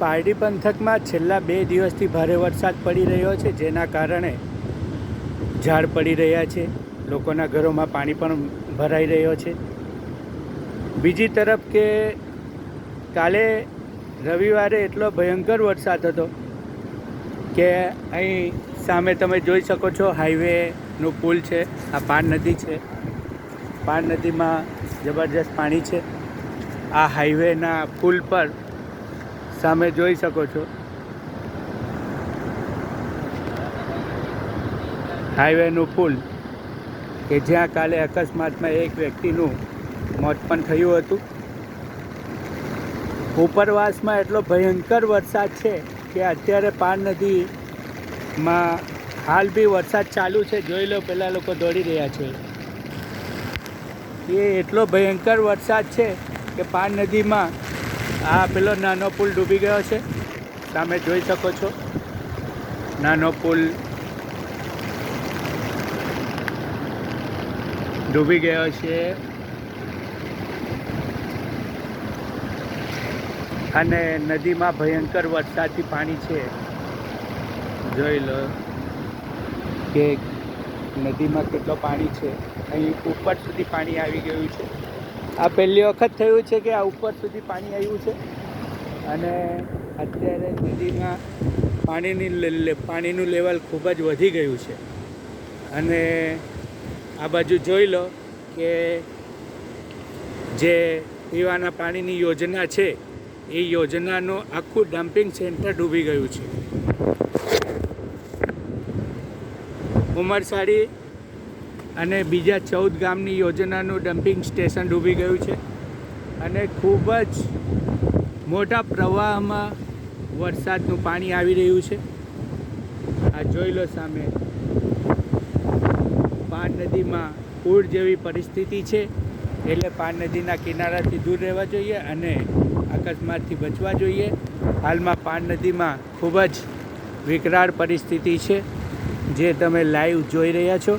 પારડી પંથકમાં છેલ્લા બે દિવસથી ભારે વરસાદ પડી રહ્યો છે, જેના કારણે ઝાડ પડી રહ્યા છે. લોકોના ઘરોમાં પાણી પણ ભરાઈ રહ્યો છે. બીજી તરફ કે કાલે રવિવારે એટલો ભયંકર વરસાદ હતો કે અહીં સામે તમે જોઈ શકો છો, હાઈવેનો પુલ છે, આ પાન નદી છે. પાન નદીમાં જબરજસ્ત પાણી છે. આ હાઈવેના પુલ પર સામે જોઈ શકો છો. હાઈવેનું પુલ, કે જ્યાં કાલે અકસ્માતમાં એક વ્યક્તિનું મોત પણ થયું હતું. ઉપરવાસમાં એટલો ભયંકર વરસાદ છે કે અત્યારે પાન નદીમાં હાલ બી વરસાદ ચાલુ છે. જોઈ લો, પેલા લોકો દોડી રહ્યા છે. એ એટલો ભયંકર વરસાદ છે કે પાન નદીમાં આ પેલો નાનો પુલ ડૂબી ગયો છે. સામે જોઈ શકો છો. નાનો પુલ ડૂબી ગયો છે. અને નદીમાં ભયંકર વરસાદથી પાણી છે. જોઈ લો કે નદીમાં કેટલો પાણી છે. અહીં ઉપર સુધી પાણી આવી ગયું છે. આ પહેલી વખત થયું છે કે આ ઉપર સુધી પાણી આવ્યું છે. અને અત્યારે નદીમાં પાણીની પાણીનું લેવલ ખૂબ જ વધી ગયું છે. અને આ બાજુ જોઈ લો કે જે પીવાના પાણીની યોજના છે, એ યોજનાનું આખું ડમ્પિંગ સેન્ટર ડૂબી ગયું છે. ઉમરસાડી અને બીજા ચૌદ ગામની યોજનાનું ડમ્પિંગ સ્ટેશન ડૂબી ગયું છે. અને ખૂબ જ મોટા પ્રવાહમાં વરસાદનું પાણી આવી રહ્યું છે. આ જોઈ લો સામે. પાન નદીમાં પૂર જેવી પરિસ્થિતિ છે. એટલે પાન નદીના કિનારાથી દૂર રહેવા જોઈએ અને અકસ્માતથી બચવા જોઈએ. હાલમાં પાન નદીમાં ખૂબ જ વિકરાળ પરિસ્થિતિ છે. જે તમે લાઈવ જોઈ રહ્યા છો.